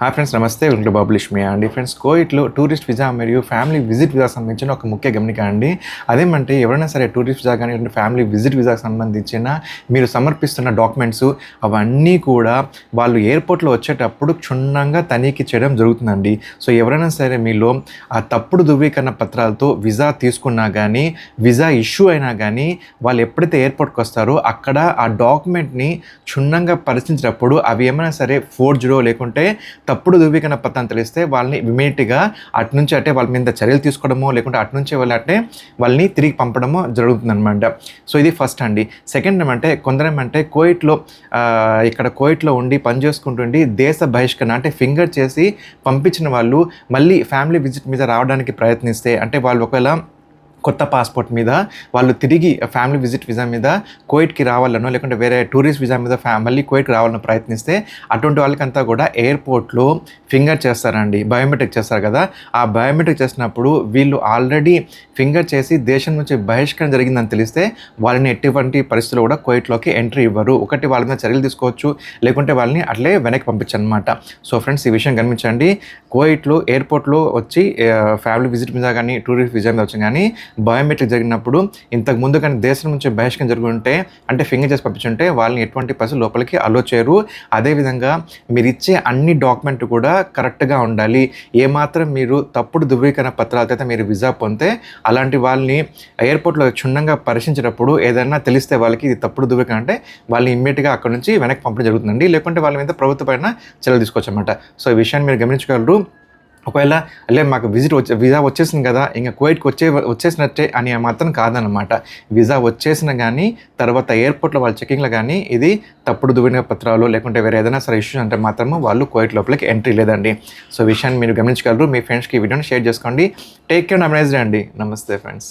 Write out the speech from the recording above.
Hi friends నమస్తే. Welcome పబ్లిష్ మీ అండి ఫ్రెండ్స్ కోయిట్లో టూరిస్ట్ వీసా మరియు ఫ్యామిలీ విజిట్ వీసా సంబంధించిన ఒక ముఖ్య గమనిక అండి. అదేమంటే ఎవరైనా సరే టూరిస్ట్ వీసా కానీ ఫ్యామిలీ విజిట్ వీసాకి సంబంధించిన మీరు సమర్పిస్తున్న డాక్యుమెంట్స్ అవన్నీ కూడా వాళ్ళు ఎయిర్పోర్ట్లో వచ్చేటప్పుడు క్షుణ్ణంగా తనిఖీ చేయడం జరుగుతుందండి. సో ఎవరైనా సరే మీలో ఆ తప్పుడు ధృవీకరణ పత్రాలతో వీసా తీసుకున్నా కానీ వీసా ఇష్యూ అయినా కానీ వాళ్ళు ఎప్పుడైతే ఎయిర్పోర్ట్కి వస్తారో అక్కడ ఆ డాక్యుమెంట్ని క్షుణ్ణంగా పరిశీలించినప్పుడు అవి ఏమైనా సరే ఫోర్జ్డో లేకుంటే తప్పుడు ధృవీకరణ పత్రాన్ని తెలిస్తే వాళ్ళని ఇమీడియట్గా అటు నుంచి అంటే వాళ్ళ మీద చర్యలు తీసుకోవడమో లేకుంటే అటు నుంచి వాళ్ళంటే వాళ్ళని తిరిగి పంపడమో జరుగుతుందన్నమాట. సో ఇది ఫస్ట్ అండి. సెకండ్ ఏమంటే కొందరు ఏమంటే కోయిట్లో ఇక్కడ కోయిట్లో ఉండి పని చేసుకుంటుండి దేశ బహిష్కరణ అంటే ఫింగర్ చేసి పంపించిన వాళ్ళు మళ్ళీ ఫ్యామిలీ విజిట్ మీద రావడానికి ప్రయత్నిస్తే అంటే వాళ్ళు ఒకవేళ కొత్త పాస్పోర్ట్ మీద వాళ్ళు తిరిగి ఫ్యామిలీ విజిట్ వీసా మీద కోయిట్కి రావాలనో లేకుంటే వేరే టూరిస్ట్ వీసా మీద ఫ్యామిలీ కోయిట్కి రావాలని ప్రయత్నిస్తే అటువంటి వాళ్ళకంతా కూడా ఎయిర్పోర్ట్లో ఫింగర్ చేస్తారండి. బయోమెట్రిక్ చేస్తారు కదా. ఆ బయోమెట్రిక్ చేసినప్పుడు వీళ్ళు ఆల్రెడీ ఫింగర్ చేసి దేశం నుంచి బహిష్కరణ జరిగిందని తెలిస్తే వాళ్ళని ఎటువంటి పరిస్థితుల్లో కూడా కోయిట్లోకి ఎంట్రీ ఇవ్వరు. ఒకటి వాళ్ళ మీద చర్యలు తీసుకోవచ్చు. లేకుంటే వాళ్ళని అట్లే వెనక్కి పంపించు అనమాట సో ఫ్రెండ్స్ ఈ విషయం గమనించండి. కోయిట్లో ఎయిర్పోర్ట్లో వచ్చి ఫ్యామిలీ విజిట్ మీద కానీ టూరిస్ట్ వీసా మీద వచ్చి కానీ బయోమెట్రిక్ జరిగినప్పుడు ఇంతకు ముందు కానీ దేశం నుంచి బహిష్కరణ జరిగి ఉంటే అంటే ఫింగర్ చేసి పంపించుంటే వాళ్ళని ఎటువంటి పరిస్థితులు లోపలికి అలో చేయరు. అదేవిధంగా మీరు ఇచ్చే అన్ని డాక్యుమెంట్ కూడా కరెక్ట్గా ఉండాలి. ఏమాత్రం మీరు తప్పుడు ధృవీకరణ పత్రాలతో అయితే మీరు వీసా పొందితే అలాంటి వాళ్ళని ఎయిర్పోర్ట్లో క్షుణ్ణంగా పరిశీలించేటప్పుడు ఏదైనా తెలిస్తే వాళ్ళకి ఇది తప్పుడు ధృవీకరణ అంటే వాళ్ళని ఇమ్మీడియట్గా అక్కడ నుంచి వెనక్కి పంపడం జరుగుతుందండి. లేకుంటే వాళ్ళ మీద ప్రభుత్వ పైన చర్యలు తీసుకోవచ్చు అనమాట సో ఈ విషయాన్ని మీరు గమనించగలరు. ఒకవేళ అలే మాకు విజిట్ వచ్చే వీసా వచ్చేసింది కదా ఇంకా కువైట్కి వచ్చే వచ్చేసినట్టే అని మాత్రం కాదనమాట వీసా వచ్చేసిన కానీ తర్వాత ఎయిర్పోర్ట్లో వాళ్ళ చెకింగ్లో కానీ ఇది తప్పుడు దువ్విన పత్రాలు లేకుంటే వేరే ఏదైనా సరే ఇష్యూ అంటే మాత్రము వాళ్ళు కువైట్ లోపలికి ఎంట్రీ లేదండి. సో విషయాన్ని మీరు గమనించగలరు. మీ ఫ్రెండ్స్కి ఈ వీడియోని షేర్ చేసుకోండి. టేక్ కేర్ నమస్తే అండి. నమస్తే ఫ్రెండ్స్